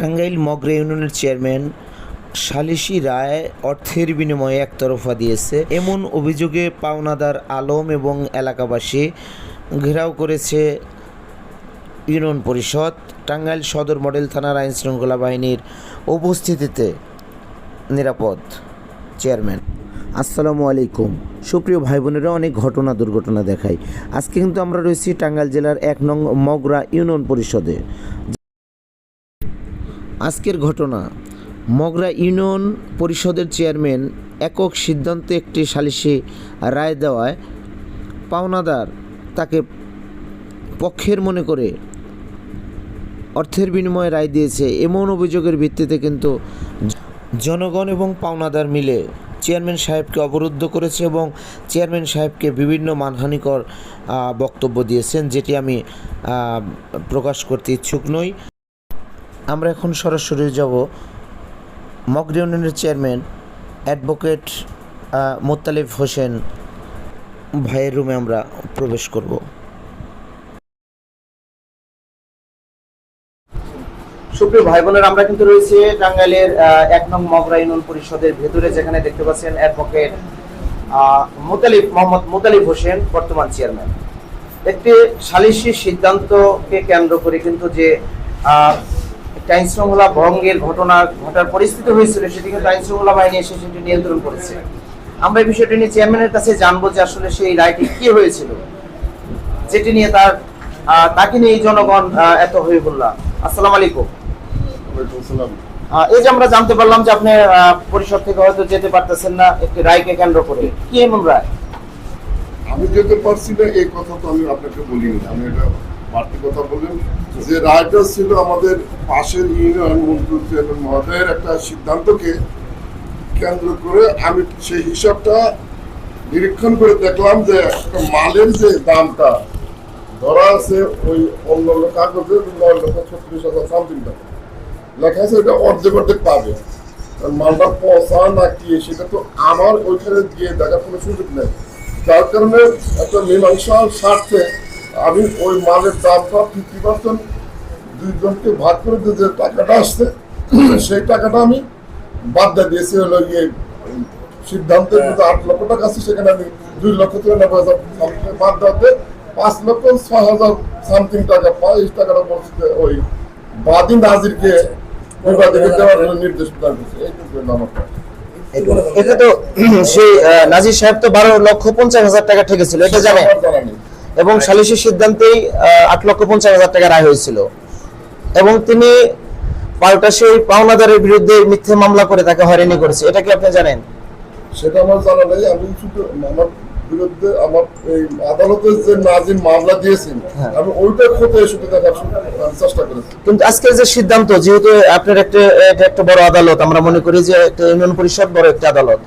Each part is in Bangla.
টাঙ্গাইল মগরা ইউনিয়নের চেয়ারম্যান সালিসি রায় অর্থের বিনিময়ে একতরফা দিয়েছে। এমন অভিযোগে পাওনাদার আলম এবং এলাকাবাসী ঘেরাও করেছে ইউনিয়ন পরিষদ। টাঙ্গাইল সদর মডেল থানার আইন শৃঙ্খলা বাহিনীর উপস্থিতিতে নিরাপদ চেয়ারম্যান। আসসালামু আলাইকুম। সুপ্রিয় ভাই বোনেরা অনেক ঘটনা দুর্ঘটনা দেখায়। আজকে কিন্তু আমরা রয়েছি টাঙ্গাইল জেলার এক নং মগরা ইউনিয়ন পরিষদে। আজকের ঘটনা। মগরা ইউনিয়ন পরিষদের চেয়ারম্যান একক সিদ্ধান্তে একটি সালিসি রায় দেওয়ায় পাওনাদার তাকে পক্ষের মনে করে অর্থের বিনিময়ে রায় দিয়েছে। এমন অভিযোগের ভিত্তিতে কিন্তু জনগণ এবং পাওনাদার মিলে চেয়ারম্যান সাহেবকে অবরুদ্ধ করেছে এবং চেয়ারম্যান সাহেবকে বিভিন্ন মানহানিকর বক্তব্য দিয়েছেন, যেটি আমি প্রকাশ করতে ইচ্ছুক নই। আমরা এখন সরাসরি যাব মগর ইউনিয়নের চেয়ারম্যান অ্যাডভোকেট মোত্তালিব হোসেন ভাইয়ের রুমে আমরা প্রবেশ করব। সুপ্রিয় ভাই বোনেরা আমরা কিন্তু রয়েছে টাঙ্গাইলের এক নং মগরা ইউনিয়ন পরিষদের ভেতরে, যেখানে দেখতে পাচ্ছেন অ্যাডভোকেট মোতালিব, মোহাম্মদ মোতালিব হোসেন, বর্তমান চেয়ারম্যান। একটি সালিসি সিদ্ধান্তকে কেন্দ্র করে কিন্তু যে আইন শৃঙ্খলা ভঙ্গের ঘটনা ঘটার পরিস্থিতি হয়েছিল সেটি কিন্তু আইন শৃঙ্খলা বাহিনী এসে সেটি নিয়ন্ত্রণ করেছে। আমরা এই বিষয়টি নিয়ে চেয়ারম্যানের কাছে জানব যে আসলে সেই রায়টি কি হয়েছিল যেটি নিয়ে তার তাকে নিয়ে জনগণ এত হয়ে বললাম আসসালামু আলাইকুম। এই যে আমরা জানতে পারলাম যে আপনি পরিষদ থেকে হয়তো যেতে পারতেছেন না একটি রায়কে কেন্দ্র করে। কি এমন রায়? আমি যেতে পারছি না এই কথা তো আমি আপনাকে বলিনি। আমি এটা বাড়তি কথা বললেন। যে রায়টা ছিল আমাদের পাশের ইউনিয়ন মন্ত্রী মহোদয়ের একটা সিদ্ধান্তকে কেন্দ্র করে আমি সেই হিসাবটা নিরীক্ষণ করে দেখলাম যে একটা মালের যে দামটা ধরা আছে ওই অন্য কাগজে নয় লক্ষ ছত্রিশ হাজার সামথিং টাকা। লেখা আছে এটা অর্ধেক অর্ধেক পাবে। মালটা পচা না কি সেটা তো আমার ওইখানে গিয়ে দেখার কোনো সুযোগ নেই। যার কারণে একটা মীমাংসার স্বার্থে আমি ওই মালের দামটা ফিফটি পার্সেন্ট দুইজনকে ভাগ করে দিয়ে যে টাকাটা আসছে সেই টাকাটা আমি বাদ দিয়ে দিয়েছি। হলো গিয়ে সিদ্ধান্তের মধ্যে আট লক্ষ টাকা আছে সেখানে আমি দুই লক্ষ তিরানব্বই হাজার বাদ দেওয়াতে পাঁচ লক্ষ ছয় হাজার সামথিং টাকা এই টাকাটা বলছি ওই বাদী নাজিরকে বিবাদীকে দেওয়ার জন্য নির্দেশ প্রদান করছে এইটুকু আমার কথা। এটা তো সেই নাজির সাহেব তো বারো লক্ষ পঞ্চাশ হাজার টাকা ঠেকেছিল এটা জানে? এবং সালিসি সিদ্ধান্তেই আট লক্ষ পঞ্চাশ হাজার টাকা রায় হয়েছিল। এবং তিনি পাল্টা সেই পাওনাদারের বিরুদ্ধে মিথ্যে মামলা করে তাকে হয়রানি করেছে। এটা কি আপনি জানেন? সেটা আমার জানা নেই। আমি শুধু আমার বিরুদ্ধে আমার এই আদালতের যে নাজির মামলা দিয়েছেন হ্যাঁ। আমি ওইটা খোঁজে শুধু দেখার চেষ্টা করেছি। কিন্তু আজকের যে সিদ্ধান্ত যেহেতু আপনার একটা এটা একটা বড় আদালত আমরা মনে করি যে একটা ইউনিয়ন পরিষদ বড় একটা আদালত।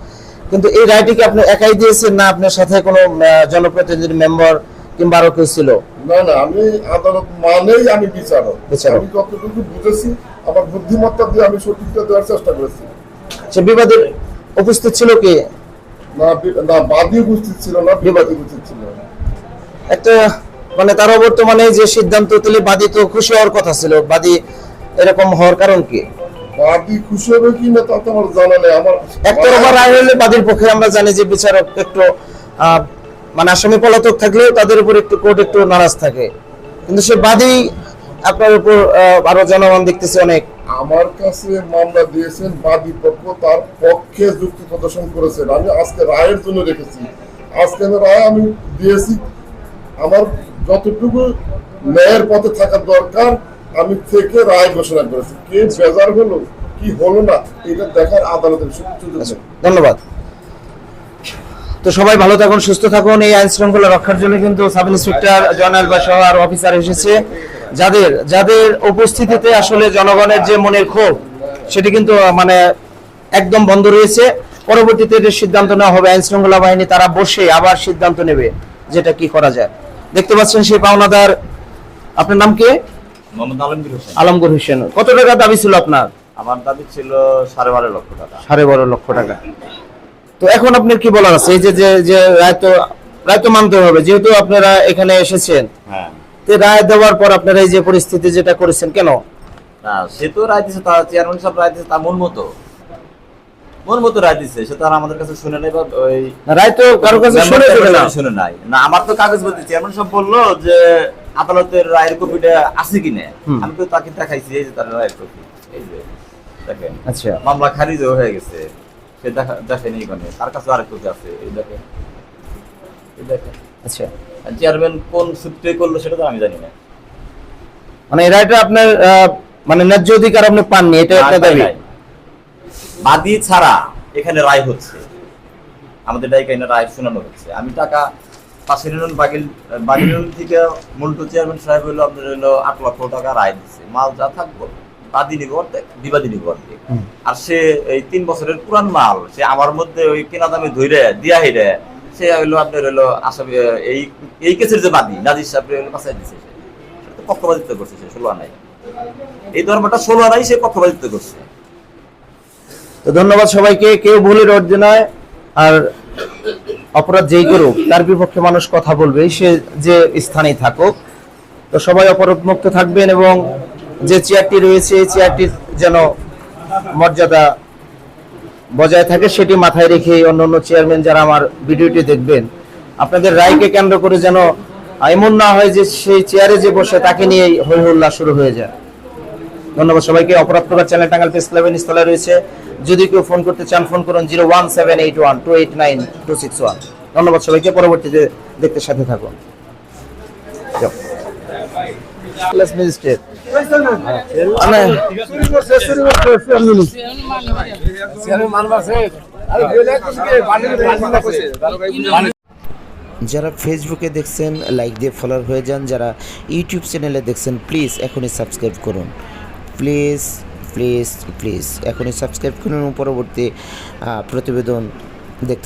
কিন্তু এই রায়টিকে আপনি একাই দিয়েছেন না? আপনার সাথে কোনো আহ, জনপ্রতিনিধি মেম্বার কিংবা আরও কেউ ছিল? না না আমি আদালত মানেই আমি বিচারক। আমি যতটুকু বুঝেছি আমার বুদ্ধিমত্তা দিয়ে আমি সঠিকটা দেওয়ার চেষ্টা করেছি। সে বিবাদের উপস্থিত ছিল কি? না না বাদী উপস্থিত ছিল না বিবাদী। উপস্থিত ছিল। একটা মানে তার বর্তমানে যে সিদ্ধান্ত তুলে বাদী তো খুশি হওয়ার কথা ছিল বাদী এরকম হওয়ার কারণ কি? বাদী খুশি হবে কি না তা তো আমার জানা নেই আমার একতরফা রায় হলে বাদীর পক্ষে আমরা জানি যে বিচারক একটু মানে আসামি পলাতক থাকলেও তাদের উপর একটু কোর্ট একটু নারাজ থাকে। কিন্তু সে বাদী আপনার উপর আরও জনগণ দেখতেছে অনেক। আমার কাছে মামলা দিয়েছেন বাদী পক্ষ তার পক্ষে যুক্তি প্রদর্শন করেছেন। আমি আজকে রায়ের জন্য রেখেছি। আজকে আমি রায় আমি দিয়েছি। আমার যতটুকু ন্যায়ের পথে থাকা দরকার আমি থেকে রায় ঘোষণা করেছি। কে বেজার হলো কি হলো না এটা দেখার আদালতের নেই। ধন্যবাদ। তো সবাই ভালো থাকুন সুস্থ থাকুন। এই আইন শৃঙ্খলা রক্ষার জন্য কিন্তু সাব ইন্সপেক্টর জয়নাল বা সহ আর অফিসার এসেছে। যাদের যাদের উপস্থিতিতে আসলে জনগণের যে মনের ক্ষোভ সেটি কিন্তু মানে একদম বন্ধ রয়েছে। পরবর্তীতে যে সিদ্ধান্ত নেওয়া হবে আইন শৃঙ্খলা বাহিনী তারা বসে আবার সিদ্ধান্ত নেবে যেটা কি করা যায়। দেখতে পাচ্ছেন সেই পাওনাদার আপনার নাম কে? আলমগীর হোসেন। কত টাকা দাবি ছিল আপনার? আমার দাবি ছিল সাড়ে বারো লক্ষ টাকা। সাড়ে বারো লক্ষ টাকা। তো এখন আপনার কি বলার আছে? এই যে যে যে রায় তো রায় তো মানতে হবে যেহেতু আপনারা এখানে এসেছেন। হ্যাঁ। তো রায় দেওয়ার পর আপনারা এই যে পরিস্থিতি যেটা করেছেন কেন? না সে তো রায় দিছে তার চেয়ারম্যান সাহেব রায় দিছে তার মন মতো। মন মতো রায় দিছে সে তো আমাদের কাছে শুনে নাই বা ওই রায় তো কারও কাছে শুনে না। শুনে নাই। না আমার তো কাগজ বলতে চেয়ারম্যান সাহেব বলল যে আদালতের রায়ের কপিটা আছে কিনা আমি তো তাকে দেখাইছি এই যে তার রায়ের কপি। এই যে দেখেন। আচ্ছা। মামলা খারিজও হয়ে গেছে। সে দেখা দেখেনি এখানে তার কাছে আরেক আছে এই দেখেন। এই দেখেন। আচ্ছা। চেয়ারম্যান কোন সূত্রে করল সেটা তো আমি জানি না। মানে এই রায়টা আপনার মানে ন্যায্য অধিকার আপনি পাননি এটা একটা দাবি। বাদী ছাড়া এখানে রায় হচ্ছে। আমাদের ডাইকাইনে রায় শোনানো হচ্ছে। আমি টাকা নিরানব্বই বাগিল বাগিল থেকে মন্টু চেয়ারম্যান সাহেব হলো আপনার হলো আট লক্ষ টাকা রায় দিচ্ছে। মাল যা থাকব। বাদী নিব অর্ধেক বিবাদী অর্ধেক। আর সে এই তিন বছরের পুরান মাল সে আমার মধ্যে ওই কেনা দামে ধরে দিয়া হেরে সে হলো আপনার হলো আসামি এই এই কেসের যে বাদী নাজির সাহেব হলো বাঁচাই দিচ্ছে সে। তো পক্ষপাতিত্ব করছে সে ষোলো আনাই এই ধর্মটা ষোলো আনাই সে পক্ষপাতিত্ব করছে। তো ধন্যবাদ সবাইকে কেউ ভুলের অর্জে নয় আর অপরাধ যেই করুক তার বিপক্ষে মানুষ কথা বলবে সে যে স্থানেই থাকুক। তো সবাই অপরাধ মুক্ত থাকবেন এবং যে চেয়ারটি রয়েছে, এই চেয়ারটির যেন মর্যাদা বজায় থাকে, সেটি মাথায় রেখে অন্য অন্য চেয়ারম্যান যারা আমার ভিডিওটি দেখবেন, আপনাদের রায়কে কেন্দ্র করে যেন এমন না হয় যে সেই চেয়ারে যে বসে, তাকে নিয়ে হই হল্লা শুরু হয়ে যায়। ধন্যবাদ সবাইকে। অপরাধ প্রকার চ্যানেল টাঙ্গাল প্রেস ক্লাবের নিস্তলায় রয়েছে। যদি কেউ ফোন করতে চান, ফোন করুন zero one seven eight one two eight nine two six one. ধন্যবাদ সবাইকে। পরবর্তীতে দেখতে সাথে থাকুন। যারা ফেসবুকে দেখছেন লাইক দিয়ে ফলোয়ার হয়ে যান। যারা ইউটিউব চ্যানেলে দেখছেন প্লিজ এখনই সাবস্ক্রাইব করুন। প্লিজ প্লিজ প্লিজ এখনই সাবস্ক্রাইব করুন। পরবর্তী প্রতিবেদন দেখতে